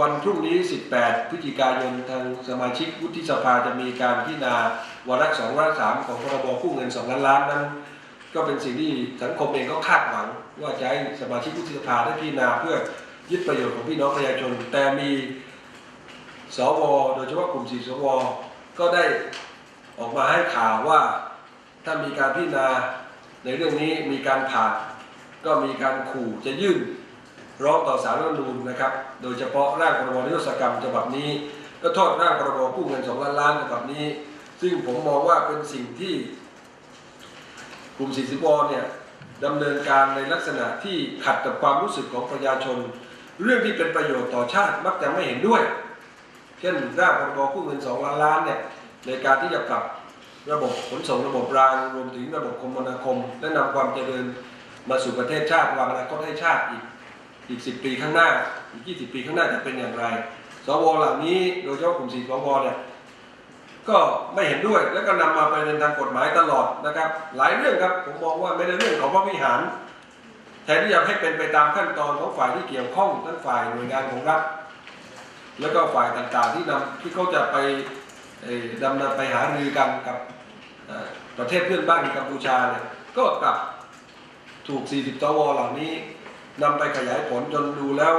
วันพรุ่งนี้ 18 พฤศจิกายนทางสมาชิกวุฒิสภาจะมีการพิจารณาวาระสองวาระสามของพรบกู้เงิน2ล้านล้านนั้น ก็เป็นสิ่งที่สังคมเองก็คาดหวัง ว่าจะให้สมาชิกวุฒิสภาได้พิจารณาเพื่อยึดประโยชน์ของพี่น้องประชาชน แต่มีสวโดยเฉพาะกลุ่มสีสวก็ได้ออกมาให้ข่าวว่าถ้ามีการพิจารณาในเรื่องนี้มีการผ่านก็มีการขู่จะยื่น ร้องต่อสารรัฐธรรมนูญนะครับ โดยเฉพาะร่างพรบนิรโทษกรรมฉบับนี้ก็โทษร่างพรบกู้เงิน2ล้านล้านฉบับนี้ ซึ่งผมมองว่าเป็นสิ่งที่กลุ่มสีสิบวเนี่ยดำเนินการในลักษณะที่ขัดกับความรู้สึกของประชาชน เรื่องที่เป็นประโยชน์ต่อชาติมักจะไม่เห็นด้วย เช่นร่างพรบกู้เงิน2ล้านล้านเนี่ยในการที่จะปรับระบบขนส่งระบบรางรวมถึงระบบคมนาคม และนำความเจริญมาสู่ประเทศชาติวางอนาคตให้ชาติอีก อีก 10 ปีข้างหน้า อีก 20 ปีข้างหน้าจะเป็นอย่างไร สวเหล่านี้โดยเฉพาะกลุ่มสีสวเนี่ยก็ไม่เห็นด้วยแล้วก็นำมาไปในทางกฎหมายตลอดนะครับ หลายเรื่องครับผมมองว่าไม่ได้เรื่องของพระวิหารแทนที่จะให้เป็นไปตามขั้นตอนของฝ่ายที่เกี่ยวข้องทั้งฝ่ายหน่วยงานของรัฐแล้วก็ฝ่ายต่างๆที่นำที่เขาจะไปดำเนินไปหารือกันกับประเทศเพื่อนบ้านกัมพูชาเนี่ยก็กลับถูก 40สวเหล่านี้ นำไปขยายผลจนดูแล้ว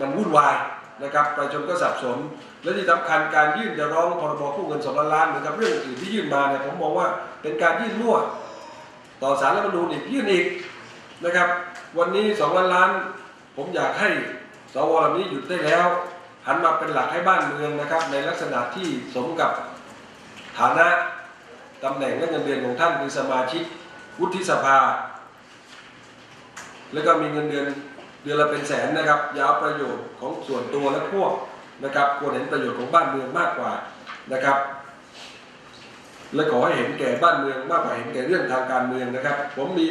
มันวุ่นวายนะครับประชาชนก็สับสน และที่สำคัญการยื่นจะร้องพรบกู้เงินสองล้านล้านเหมือนกับเรื่องอื่นที่ยื่นมาเนี่ยผมมองว่าเป็นการยื่นมั่วต่อสารรัฐมนูญอีกยื่นอีกนะครับ วันนี้สองล้านล้าน ผมอยากให้สวเหล่านี้หยุดได้แล้ว หันมาเป็นหลักให้บ้านเมืองนะครับ ในลักษณะที่สมกับฐานะตำแหน่งและเงินเดือนของท่านคือสมาชิกวุฒิสภา แล้วก็มีเงินเดือนเดือนละเป็นแสนนะครับยาวประโยชน์ของส่วนตัวและพวกนะครับควรเห็นประโยชน์ของบ้านเมืองมากกว่านะครับ และขอให้เห็นแก่บ้านเมืองมากกว่าเห็นแก่เรื่องทางการเมืองนะครับ ผมมี